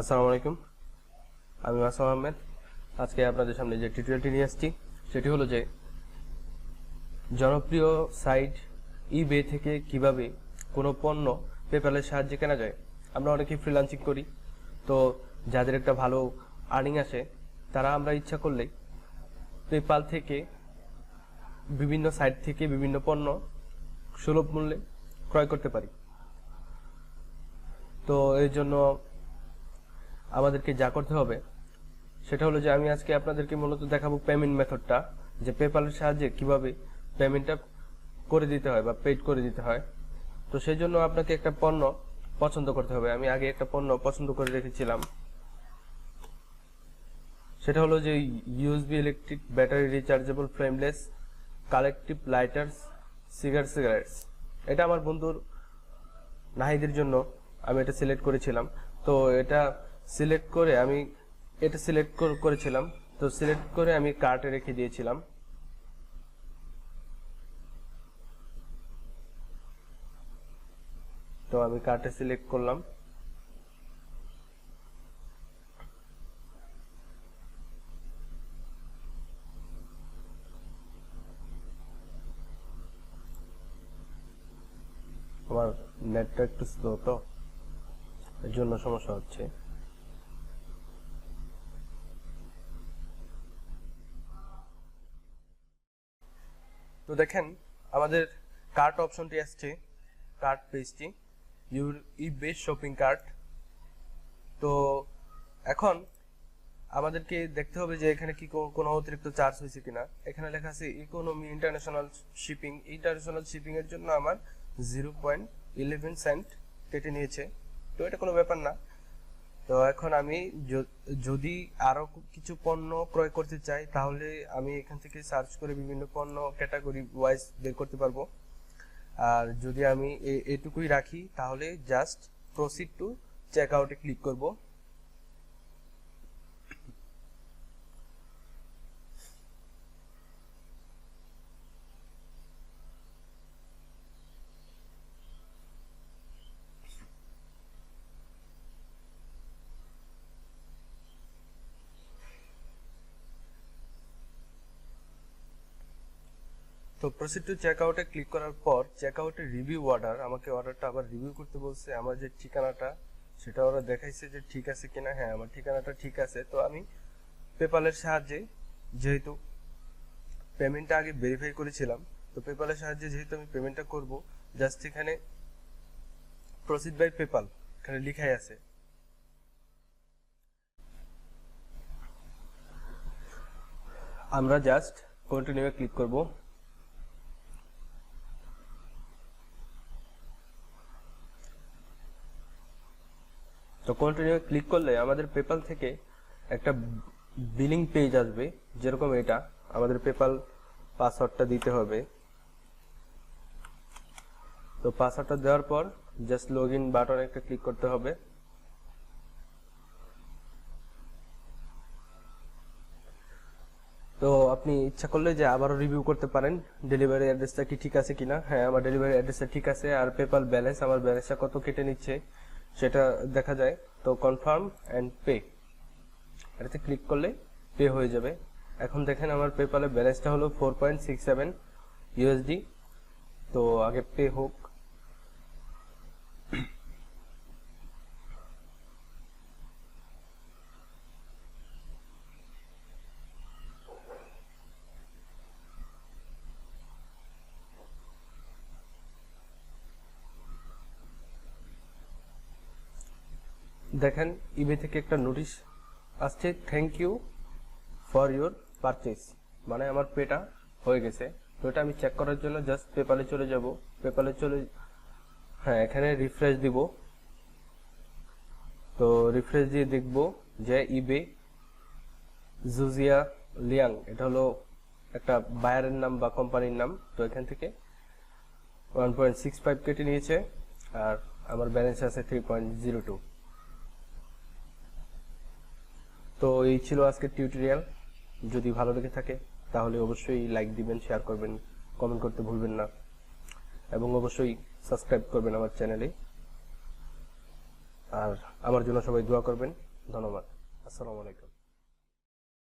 আসসালামু আলাইকুম। আমি মাসুম আহমেদ। আজকে আপনাদের সামনে যে টিউটোরিয়ালটি নিয়ে আসছি, সেটি হলো যে জনপ্রিয় সাইট ইবে থেকে কীভাবে কোনো পণ্য পেপ্যালের সাহায্যে কেনা যায়। আমরা অনেকেই ফ্রিলান্সিং করি, তো যাদের একটা ভালো আর্নিং আসে, তারা আমরা ইচ্ছা করলে পেপাল থেকে বিভিন্ন সাইট থেকে বিভিন্ন পণ্য সুলভ মূল্যে ক্রয় করতে পারি। তো এর জন্য আমাদেরকে যা করতে হবে, সেটা হলো যে আমি আজকে আপনাদেরকে মূলত দেখাবো পেমেন্ট মেথডটা যে পেপালের সাহায্যে কীভাবে পেমেন্টটা করে দিতে হয় বা পেড করে দিতে হয়। তো সেই জন্য আপনাকে একটা পণ্য পছন্দ করতে হবে। আমি আগে একটা পণ্য পছন্দ করে রেখেছিলাম। সেটা হলো যে USB electric battery rechargeable flameless collective lighters cigar cigarettes এটা আমার বন্ধুর নাহিদের জন্য আমি এটা সিলেক্ট করেছিলাম। তো এটা সিলেক্ট করে আমি এটা সিলেক্ট করেছিলাম। তো সিলেক্ট করে আমি কার্টে রেখে দিয়েছিলাম। তো আমি কার্টে সিলেক্ট করলাম। আমার নেটটা একটু স্লো তো, এর জন্য সমস্যা হচ্ছে। তো দেখেন, আমাদের কার্ট অপশনটি আসছে কার্ট পেজটি your e best shopping cart তো এখন আমাদেরকে দেখতে হবে যে এখানে কি কোনো অতিরিক্ত চার্জ হয়েছে কিনা। এখানে লেখা আছে economy international shipping international shipping এর জন্য আমার জিরো পয়েন্ট ইলেভেন সেন্ট কেটে নিয়েছে। তো এটা কোনো ব্যাপার না। তো এখন আমি যদি আরও কিছু পণ্য ক্রয় করতে চাই, তাহলে আমি এখান থেকে সার্চ করে বিভিন্ন পণ্য ক্যাটাগরি ওয়াইজ বের করতে পারব। আর যদি আমি এটুকুই রাখি, তাহলে জাস্ট প্রসিড টু চেক আউটে ক্লিক করব। তো প্রসিড টু চেক আউটে ক্লিক করার পর চেক আউটে রিভিউ অর্ডার আমাকে অর্ডারটা আবার রিভিউ করতে বলছে, আমার যে ঠিকানাটা সেটা ওরা দেখাইছে যে ঠিক আছে কিনা। হ্যাঁ আমার ঠিকানাটা ঠিক আছে। তো আমি পেপালের সাহায্যে যেহেতু পেমেন্টটা আগে ভেরিফাই করেছিলাম, তো পেপালের সাহায্যে যেহেতু আমি পেমেন্টটা করব জাস্ট এখানে প্রসিড বাই পেপাল এখানে লিখাই আছে। আমরা জাস্ট কন্টিনিউ ক্লিক করব। তো কন্টিনিউ ক্লিক করলে আমাদের পেপাল থেকে একটা বিলিং পেজ আসবে, যেরকম এটা। আমাদের পেপাল পাসওয়ার্ডটা দিতে হবে। তো পাসওয়ার্ডটা দেওয়ার পর জাস্ট লগ ইন বাটন একটা ক্লিক করতে হবে। তো আপনি ইচ্ছা করলে যে আবারও রিভিউ করতে পারেন ডেলিভারি অ্যাড্রেসটা কি ঠিক আছে কিনা? হ্যাঁ আমার ডেলিভারি অ্যাড্রেসটা ঠিক আছে, আর পেপাল ব্যালেন্স আমার ব্যালেন্সটা কত কেটে নিচ্ছে? সেটা দেখা যায়। তো কনফার্ম অ্যান্ড পে এটাতে ক্লিক করলে পে হয়ে যাবে। এখন দেখেন আমার পেপালের ব্যালেন্সটা হলো four point six seven USD তো আগে পে হোক। দেখেন ইবে থেকে একটা নোটিশ আসছে thank you for your purchase মানে আমার পেটা হয়ে গেছে। তো এটা আমি চেক করার জন্য জাস্ট পেপালে চলে যাব। পেপালে চলে হ্যাঁ এখানে রিফ্রেশ দিব। তো রিফ্রেশ দিয়ে দেখব যে ইবে জুজিয়া লিয়াং এটা হলো একটা বায়ারের নাম বা কোম্পানির নাম। তো এখান থেকে ওয়ান পয়েন্ট সিক্স ফাইভ কেটে নিয়েছে আর আমার ব্যালেন্স আছে থ্রি পয়েন্ট জিরো টু তো এই ছিল আজকের টিউটোরিয়াল যদি ভালো লেগে থাকে, তাহলে অবশ্যই লাইক দিবেন শেয়ার করবেন কমেন্ট করতে ভুলবেন না। এবং অবশ্যই সাবস্ক্রাইব করবেন আমার চ্যানেলে আর আমার জন্য সবাই দোয়া করবেন। ধন্যবাদ। আসসালামু আলাইকুম।